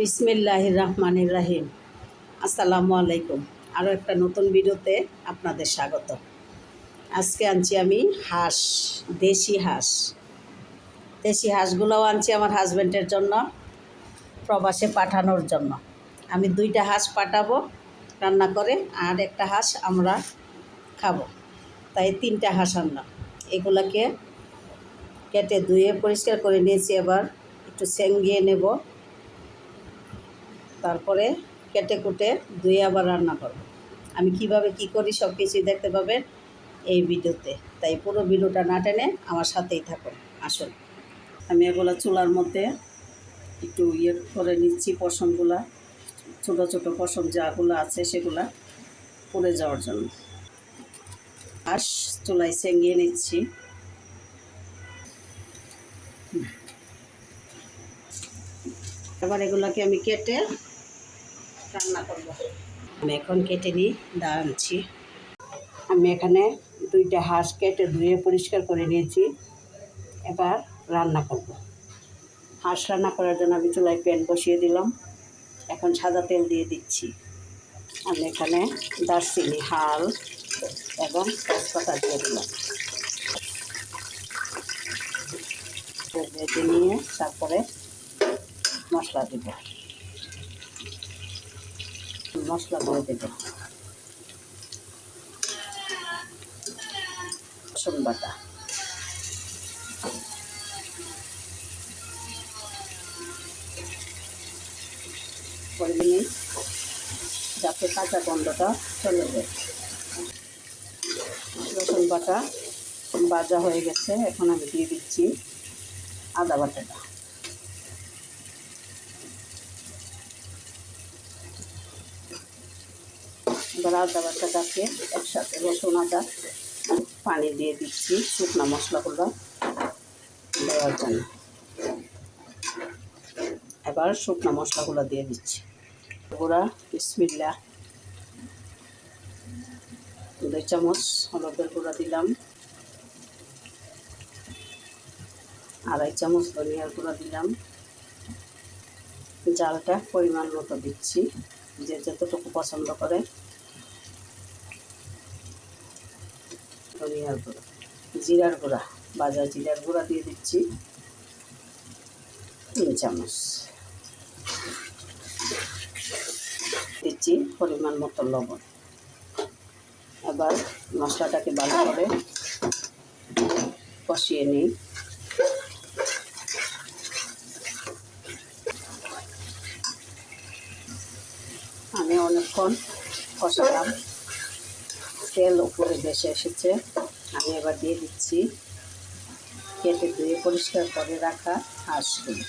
বিসমিল্লাহ রহমান রাহিম আসসালামু আলাইকুম। আরও একটা নতুন ভিডিওতে আপনাদের স্বাগত। আজকে আনছি আমি হাঁস, দেশি হাঁস। দেশি হাঁসগুলোও আনছি আমার হাজব্যান্ডের জন্য, প্রবাসে পাঠানোর জন্য। আমি দুইটা হাঁস পাঠাবো, রান্না করে, আর একটা হাঁস আমরা খাব। তাই তিনটা হাঁস আনলাম। এগুলাকে কেটে ধুয়ে পরিষ্কার করে নিয়েছি, এবার একটু সেঙ্গিয়ে নেব। তারপরে কেটে কুটে ধুয়ে আবার রান্না করব। আমি কীভাবে কি করি সব কিছুই দেখতে পাবেন এই ভিডিওতে। তাই পুরো ভিডিওটা না টেনে আমার সাথেই থাকুন, আসুন। আমি এগুলো চুলার মধ্যে একটু ইয়ে করে নিচ্ছি পশমগুলা, ছোটো ছোটো পশম যাগুলো আছে সেগুলা পুড়ে যাওয়ার জন্য। হাঁস চুলায় সেঙ্গিয়ে নিচ্ছি। এবার এগুলোকে আমি কেটে রান্না করব। আমি এখন কেটে নিই দাঁড়াচ্ছি আমি এখানে দুইটা হাঁস কেটে ধুয়ে পরিষ্কার করে নিয়েছি। এবার রান্না করব। হাঁস রান্না করার জন্য আমি চুলায় প্যান বসিয়ে দিলাম। এখন সাদা তেল দিয়ে দিচ্ছি। আমি এখানে দারচিনি, হাল এবং তেজপাতা দিয়ে দিলাম। ভেজে নিয়ে তারপরে মশলা দেব। মশলা করে দেব রসুন বাটা। করে নিয়ে যাতে কাঁচা গন্ধটা চলে যায়। রসুন বাটা ভাজা হয়ে গেছে, এখন আমি দিয়ে দিচ্ছি আদা বাটাটা। এবার আদা বাটাটাকে একসাথে রসুন, আদা, পানি দিয়ে দিচ্ছি শুকনো মশলাগুলো। দেওয়ার জন্য। এবার শুকনো মশলাগুলো দিয়ে দিচ্ছি। গুঁড়া, বিসমিল্লা, দুই চামচ হলুদের গুঁড়া দিলাম। আড়াই চামচ ধনিয়ার গুঁড়া দিলাম। জালটা পরিমাণ মতো দিচ্ছি, যে যতটুকু পছন্দ করে। ধনিয়ার গুঁড়া, জিরার গুঁড়া, বাজার জিরার গুঁড়া দিয়ে দিচ্ছি। তিন চামচ দিচ্ছি পরিমাণ মতো লবণ। এবার মশলাটাকে ভালো করে কষিয়ে নিই। আমি অনেকক্ষণ কষালাম। তেল উপরে ভেসে এসেছে। আমি এবার দিয়ে দিচ্ছি। কেটে ধুয়ে পরিষ্কার করে রাখা হাঁসগুলো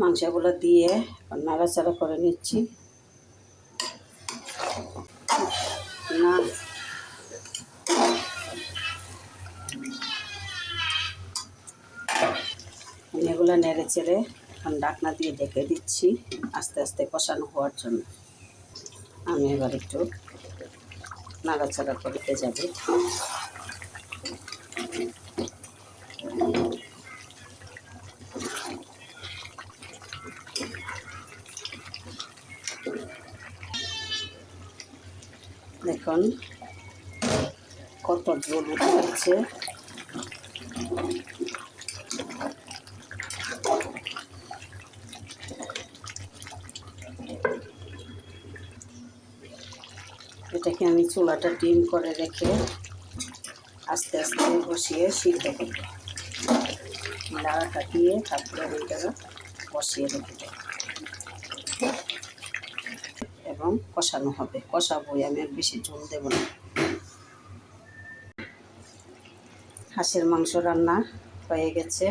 মাংসগুলো দিয়ে নাড়াচাড়া করে নিচ্ছি। না। এগুলো নেড়ে চেড়ে এখন ডাকনা দিয়ে ডেকে দিচ্ছি আস্তে আস্তে কষানো হওয়ার জন্য। আমি এবার একটু নাড়াচাড়া করতে যাবে। দেখুন, কত জল উঠে এটাকে আমি চুলাটা ডিম করে রেখে আস্তে আস্তে বসিয়ে সিদ্ধ করব। লাড়াটা দিয়ে তারপরে ওইটা বসিয়ে রেখে দেব। এবং কষানো হবে। কষাবই আমি আর বেশি জল দেব না। হাঁসের মাংস রান্না হয়ে গেছে।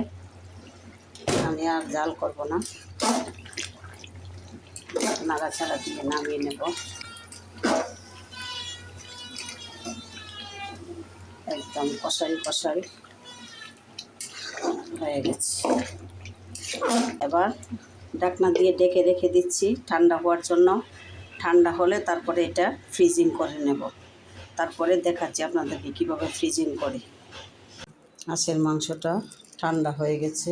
আমি আর জাল করব না। নাড়াচাড়া দিয়ে নামিয়ে নেব। একদম কষাই কষাই হয়ে গেছে। এবার ডাকনা দিয়ে ডেকে রেখে দিচ্ছি ঠান্ডা হওয়ার জন্য। ঠান্ডা হলে তারপরে এটা ফ্রিজিং করে নেব। তারপরে দেখাচ্ছি আপনাদেরকে কীভাবে ফ্রিজিং করি। হাঁসের মাংসটা ঠান্ডা হয়ে গেছে।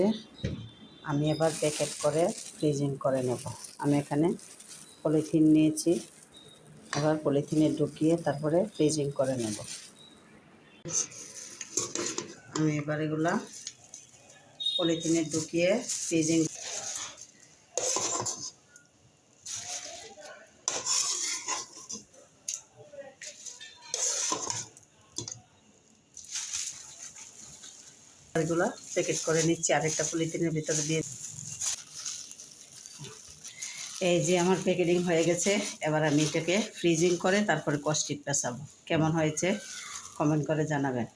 আমি এবার প্যাকেট করে ফ্রিজিং করে নেব। আমি এখানে পলিথিন নিয়েছি। এবার পলিথিনে ঢুকিয়ে তারপরে ফ্রিজিং করে নেব। আমি এবার এগুলা পলিথিনে ঢুকিয়ে ফ্রিজিং এগুলা প্যাকেট করে নিচ্ছি, আরেকটা পলিথিনের ভিতরে দিয়ে এই যে আমার প্যাকেটিং হয়ে গেছে, এবার আমি এটাকে ফ্রিজিং করে তারপরে কস্টিক পেঁচাবো। কেমন হয়েছে? কমেন্ট করে জানাবেন।